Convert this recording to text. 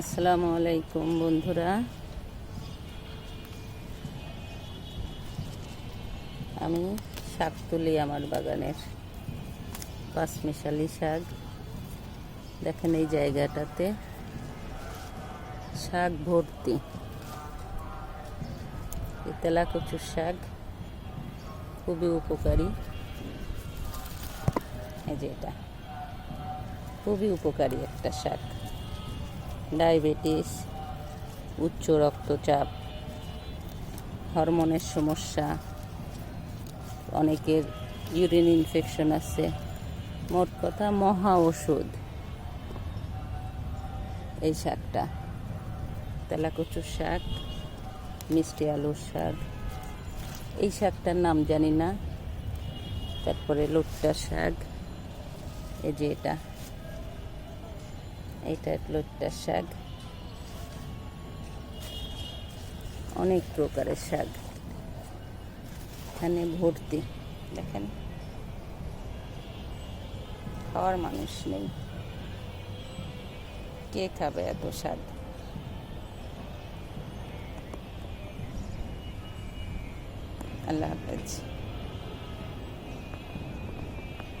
আসসালামু আলাইকুম, বন্ধুরা। আমি শাক তুলি আমার বাগানের পাঁচমিশালি শাক। দেখেন এই জায়গাটাতে শাক ভর্তি। তেলা কচুর শাক খুবই উপকারী। এই যে এটা, খুবই উপকারী একটা শাক। ডায়াবেটিস, উচ্চ রক্তচাপ, হরমোনের সমস্যা, অনেকের ইউরিন ইনফেকশন আছে। মোট কথা মহা ওষুধ। এই শাকটা। তেলাকচুর শাক, মিষ্টি আলুর শাক। এই শাকটার নাম জানি না। তারপরে লোট্টা শাক। এই যে এটা। এটা লোট্টা শাক। অনেক প্রকারের শাক। এখানে ভর্তি, দেখেন। খাওয়ার মানুষ নেই। কে খাবে এত শাক আল্লাহ হাফেজ।